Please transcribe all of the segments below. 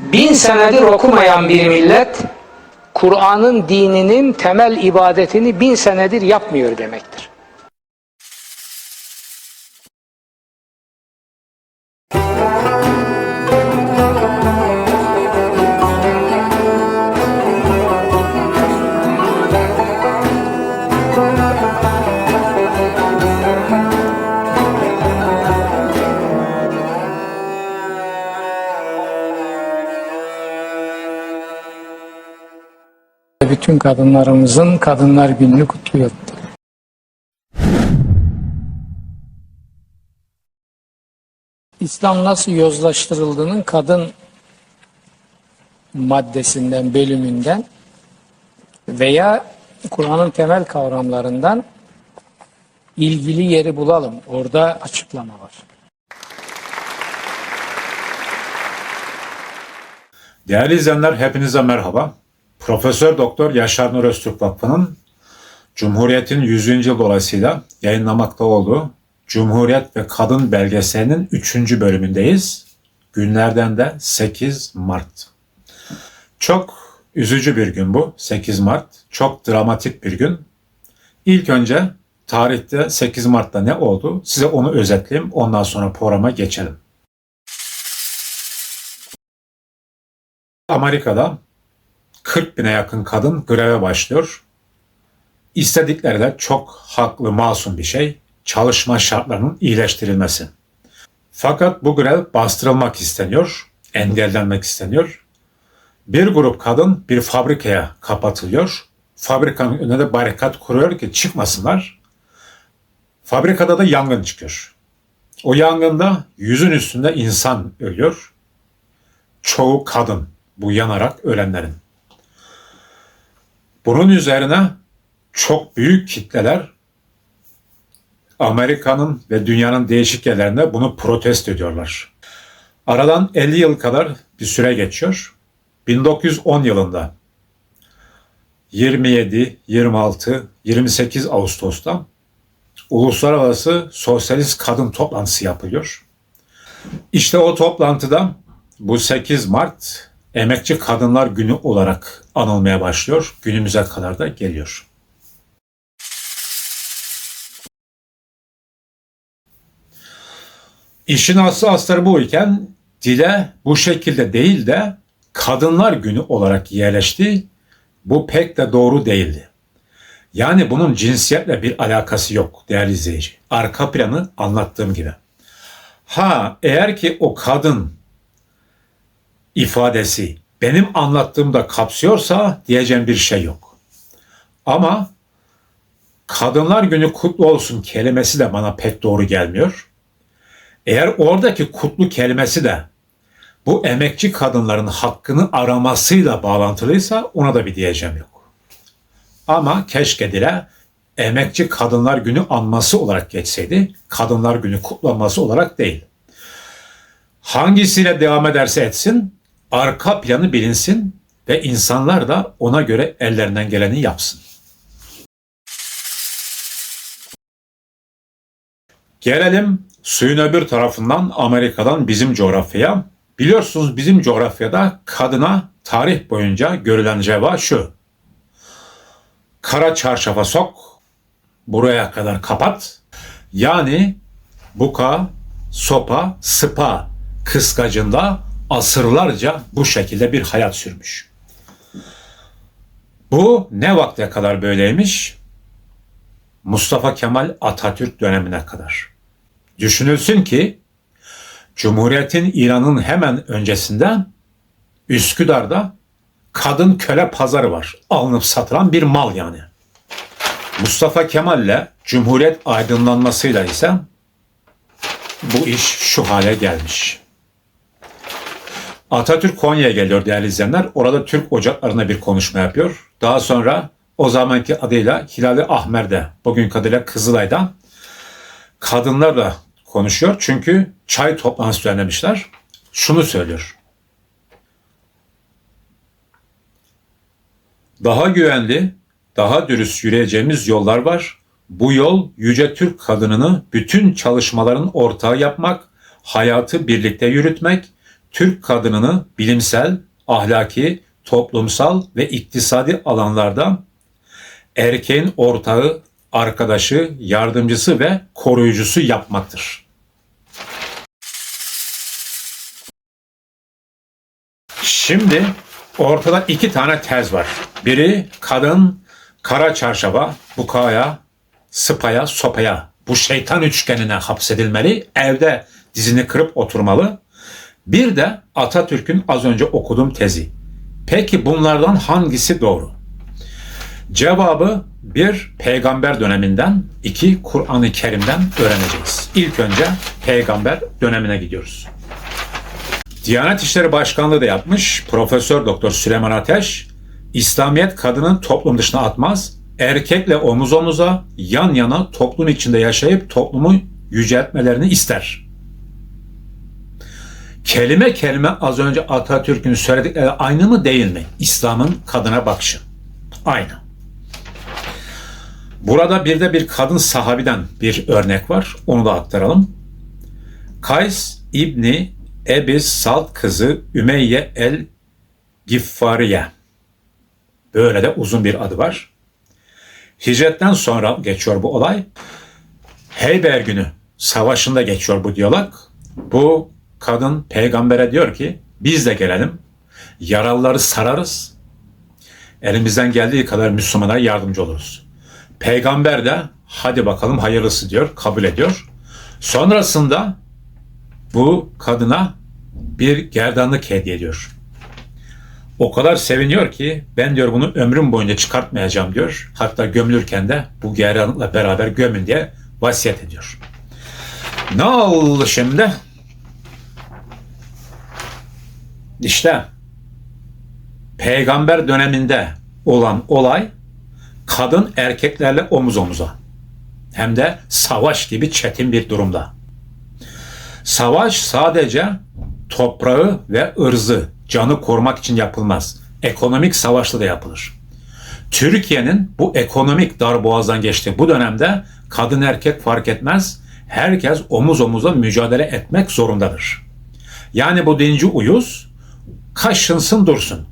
bin senedir okumayan bir millet Kur'an'ın dininin temel ibadetini bin senedir yapmıyor demektir. Bütün kadınlarımızın Kadınlar Günü'nü kutluyorum. İslam nasıl yozlaştırıldığının kadın maddesinden, bölümünden veya Kur'an'ın temel kavramlarından ilgili yeri bulalım. Orada açıklama var. Değerli izleyenler hepinize merhaba. Profesör Doktor Yaşar Nur Öztürk Vakfı'nın Cumhuriyet'in 100. yıl dolayısıyla yayınlamakta olduğu Cumhuriyet ve Kadın belgeselinin 3. bölümündeyiz. Günlerden de 8 Mart. Çok üzücü bir gün bu 8 Mart. Çok dramatik bir gün. İlk önce tarihte 8 Mart'ta ne oldu? Size onu özetleyeyim. Ondan sonra programa geçelim. Amerika'da 40 bine yakın kadın greve başlıyor. İstedikleri de çok haklı, masum bir şey. Çalışma şartlarının iyileştirilmesi. Fakat bu grev bastırılmak isteniyor, engellenmek isteniyor. Bir grup kadın bir fabrikaya kapatılıyor. Fabrikanın önüne de barikat kuruyor ki çıkmasınlar. Fabrikada da yangın çıkıyor. O yangında yüzün üstünde insan ölüyor. Çoğu kadın bu yanarak ölenlerin. Bunun üzerine çok büyük kitleler Amerika'nın ve dünyanın değişik yerlerinde bunu protesto ediyorlar. Aradan 50 yıl kadar bir süre geçiyor. 1910 yılında 27, 26, 28 Ağustos'ta Uluslararası Sosyalist Kadın Toplantısı yapılıyor. İşte o toplantıda bu 8 Mart Emekçi Kadınlar Günü olarak anılmaya başlıyor. Günümüze kadar da geliyor. İşin aslı astarı bu iken dile bu şekilde değil de Kadınlar Günü olarak yerleşti. Bu pek de doğru değildi. Yani bunun cinsiyetle bir alakası yok değerli izleyici. Arka planı anlattığım gibi. Ha eğer ki o kadın ifadesi benim anlattığımda kapsıyorsa diyeceğim bir şey yok. Ama Kadınlar Günü kutlu olsun kelimesi de bana pek doğru gelmiyor. Eğer oradaki kutlu kelimesi de bu emekçi kadınların hakkını aramasıyla bağlantılıysa ona da bir diyeceğim yok. Ama keşke dile emekçi kadınlar günü anması olarak geçseydi, kadınlar günü kutlanması olarak değil. Hangisiyle devam ederse etsin, arka planı bilinsin ve insanlar da ona göre ellerinden geleni yapsın. Gelelim suyun öbür tarafından Amerika'dan bizim coğrafyaya. Biliyorsunuz bizim coğrafyada kadına tarih boyunca görülen ceva şu. Kara çarşafa sok, buraya kadar kapat. Yani buka, sopa, sıpa kıskacında asırlarca bu şekilde bir hayat sürmüş. Bu ne vakte kadar böyleymiş? Mustafa Kemal Atatürk dönemine kadar. Düşünülsün ki Cumhuriyet'in İran'ın hemen öncesinde Üsküdar'da kadın köle pazarı var. Alınıp satılan bir mal yani. Mustafa Kemal'le Cumhuriyet aydınlanmasıyla ise bu iş şu hale gelmiş. Atatürk Konya'ya geliyor değerli izleyenler. Orada Türk ocaklarına bir konuşma yapıyor. Daha sonra o zamanki adıyla Hilali Ahmer'de, bugün adıyla Kızılay'da kadınlarla konuşuyor. Çünkü çay toplantısı düzenlemişler. Şunu söylüyor. Daha güvenli, daha dürüst yürüyeceğimiz yollar var. Bu yol yüce Türk kadınını bütün çalışmaların ortağı yapmak, hayatı birlikte yürütmek, Türk kadınını bilimsel, ahlaki, toplumsal ve iktisadi alanlarda erkeğin ortağı, arkadaşı, yardımcısı ve koruyucusu yapmaktır. Şimdi ortada iki tane tez var. Biri kadın kara çarşaba, bukaya, sıpaya, sopaya bu şeytan üçgenine hapsedilmeli, evde dizini kırıp oturmalı. Bir de Atatürk'ün az önce okuduğum tezi. Peki bunlardan hangisi doğru? Cevabı bir peygamber döneminden, iki Kur'an-ı Kerim'den öğreneceğiz. İlk önce peygamber dönemine gidiyoruz. Diyanet İşleri Başkanlığı da yapmış Profesör Doktor Süleyman Ateş, İslamiyet kadının toplum dışına atmaz, erkekle omuz omuza, yan yana toplum içinde yaşayıp toplumu yüceltmelerini ister. Kelime kelime az önce Atatürk'ün söyledikleri aynı mı değil mi? İslam'ın kadına bakışı. Aynı. Burada bir de bir kadın sahabiden bir örnek var. Onu da aktaralım. Kays İbni Ebi Salt kızı Ümeyye el Giffariye. Böyle de uzun bir adı var. Hicretten sonra geçiyor bu olay. Heyber günü savaşında geçiyor bu diyalog. Bu kadın peygambere diyor ki biz de gelelim. Yaralıları sararız. Elimizden geldiği kadar Müslümana yardımcı oluruz. Peygamber de hadi bakalım hayırlısı diyor, kabul ediyor. Sonrasında bu kadına bir gerdanlık hediye ediyor. O kadar seviniyor ki ben diyor bunu ömrüm boyunca çıkartmayacağım diyor. Hatta gömülürken de bu gerdanlıkla beraber gömün diye vasiyet ediyor. Ne oldu şimdi? İşte peygamber döneminde olan olay kadın erkeklerle omuz omuza. Hem de savaş gibi çetin bir durumda. Savaş sadece toprağı ve ırzı, canı korumak için yapılmaz. Ekonomik savaşla da yapılır. Türkiye'nin bu ekonomik darboğazdan geçtiği bu dönemde kadın erkek fark etmez, herkes omuz omuza mücadele etmek zorundadır. Yani bu dinci uyuz kaşınsın dursun.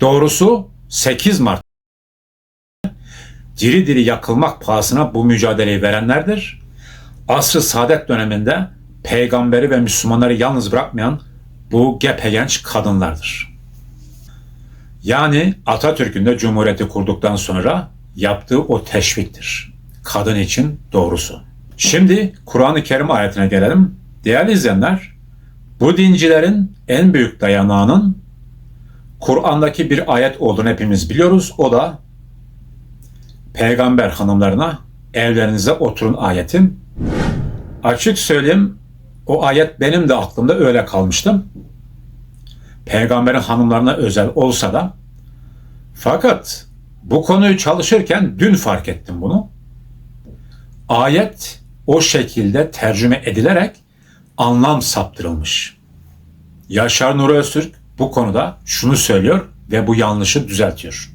Doğrusu 8 Mart diri diri yakılmak pahasına bu mücadeleyi verenlerdir. Asr-ı Saadet döneminde peygamberi ve Müslümanları yalnız bırakmayan bu gepegenç kadınlardır. Yani Atatürk'ün de Cumhuriyeti kurduktan sonra yaptığı o teşviktir. Kadın için doğrusu. Şimdi Kur'an-ı Kerim ayetine gelelim. Değerli izleyenler, bu dincilerin en büyük dayanağının Kur'an'daki bir ayet olduğunu hepimiz biliyoruz. O da peygamber hanımlarına evlerinize oturun ayetim. Açık söyleyeyim o ayet benim de aklımda öyle kalmıştım. Peygamberin hanımlarına özel olsa da fakat bu konuyu çalışırken dün fark ettim bunu. Ayet o şekilde tercüme edilerek anlam saptırılmış. Yaşar Nuri Öztürk bu konuda şunu söylüyor ve bu yanlışı düzeltiyor.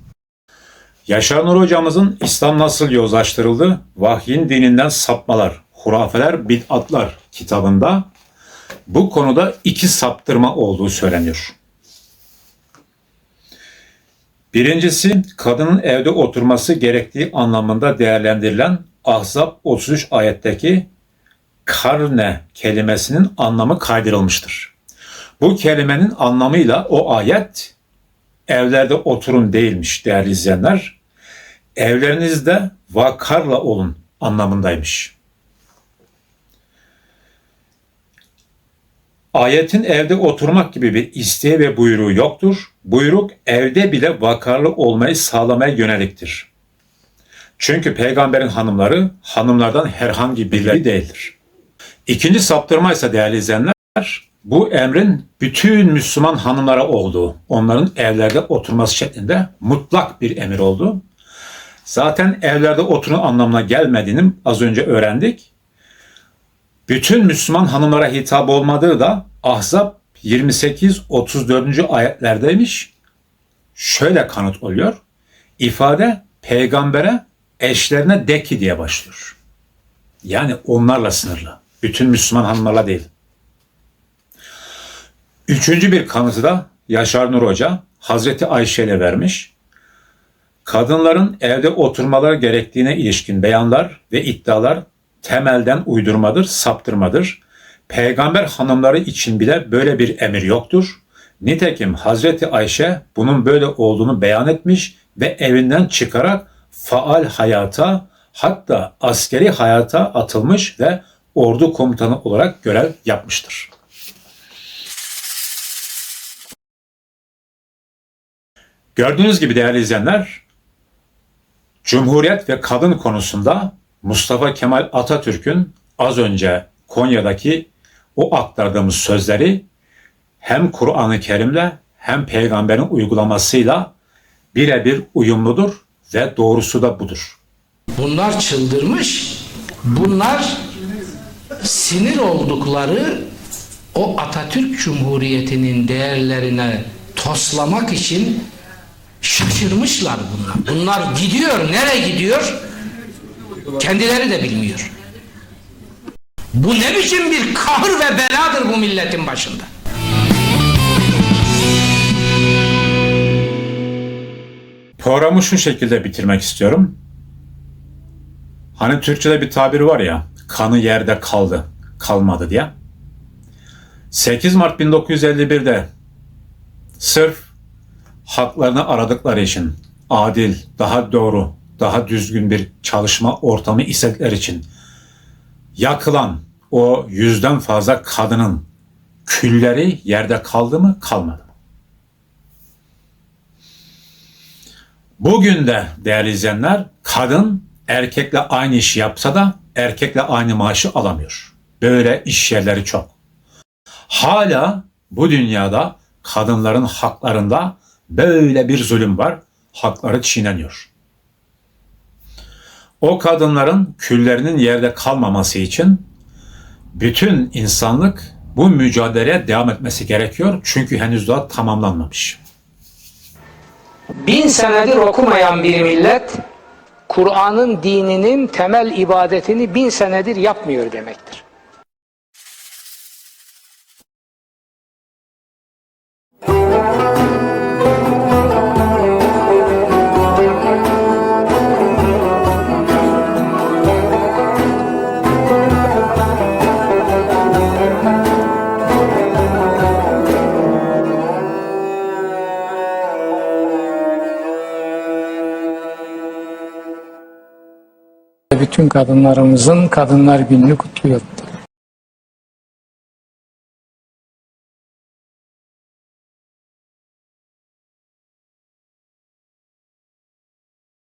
Yaşar Nur hocamızın İslam nasıl yozlaştırıldı? Vahyin dininden sapmalar, hurafeler, bid'atlar kitabında bu konuda iki saptırma olduğu söyleniyor. Birincisi kadının evde oturması gerektiği anlamında değerlendirilen Ahzab 33 ayetteki karne kelimesinin anlamı kaydırılmıştır. Bu kelimenin anlamıyla o ayet evlerde oturun değilmiş değerli izleyenler. Evlerinizde vakarla olun anlamındaymış. Ayetin evde oturmak gibi bir isteği ve buyruğu yoktur. Buyruk evde bile vakarlı olmayı sağlamaya yöneliktir. Çünkü peygamberin hanımları hanımlardan herhangi birileri değildir. İkinci saptırma ise değerli izleyenler bu emrin bütün Müslüman hanımlara olduğu, onların evlerde oturması şeklinde mutlak bir emir oldu. Zaten evlerde oturun anlamına gelmediğini az önce öğrendik. Bütün Müslüman hanımlara hitap olmadığı da Ahzab 28-34. ayetlerdeymiş. Şöyle kanıt oluyor. İfade peygambere eşlerine de ki diye başlıyor. Yani onlarla sınırlı. Bütün Müslüman hanımlarla değil. Üçüncü bir kanıtı da Yaşar Nur Hoca Hazreti Ayşe ile vermiş. Kadınların evde oturmaları gerektiğine ilişkin beyanlar ve iddialar temelden uydurmadır, saptırmadır. Peygamber hanımları için bile böyle bir emir yoktur. Nitekim Hazreti Ayşe bunun böyle olduğunu beyan etmiş ve evinden çıkarak faal hayata hatta askeri hayata atılmış ve ordu komutanı olarak görev yapmıştır. Gördüğünüz gibi değerli izleyenler, Cumhuriyet ve kadın konusunda Mustafa Kemal Atatürk'ün az önce Konya'daki o aktardığımız sözleri hem Kur'an-ı Kerim'le hem peygamberin uygulamasıyla birebir uyumludur ve doğrusu da budur. Bunlar çıldırmış. Bunlar sinir oldukları o Atatürk Cumhuriyeti'nin değerlerine toslamak için şaşırmışlar bunlar. Bunlar gidiyor. Nereye gidiyor? Kendileri de bilmiyor. Bu ne biçim bir kahır ve beladır bu milletin başında? Programı şu şekilde bitirmek istiyorum. Hani Türkçe'de bir tabir var ya, kanı yerde kaldı, kalmadı diye. 8 Mart 1951'de sırf haklarını aradıkları için adil, daha doğru, daha düzgün bir çalışma ortamı istedikleri için yakılan o yüzden fazla kadının külleri yerde kaldı mı kalmadı mı? Bugün de değerli izleyenler kadın erkekle aynı işi yapsa da erkekle aynı maaşı alamıyor. Böyle iş yerleri çok. Hala bu dünyada kadınların haklarında böyle bir zulüm var. Hakları çiğneniyor. O kadınların küllerinin yerde kalmaması için bütün insanlık bu mücadeleye devam etmesi gerekiyor. Çünkü henüz daha tamamlanmamış. Bin senedir okumayan bir millet Kur'an'ın dininin temel ibadetini bin senedir yapmıyor demektir. Bütün kadınlarımızın Kadınlar Günü'nü kutluyorum.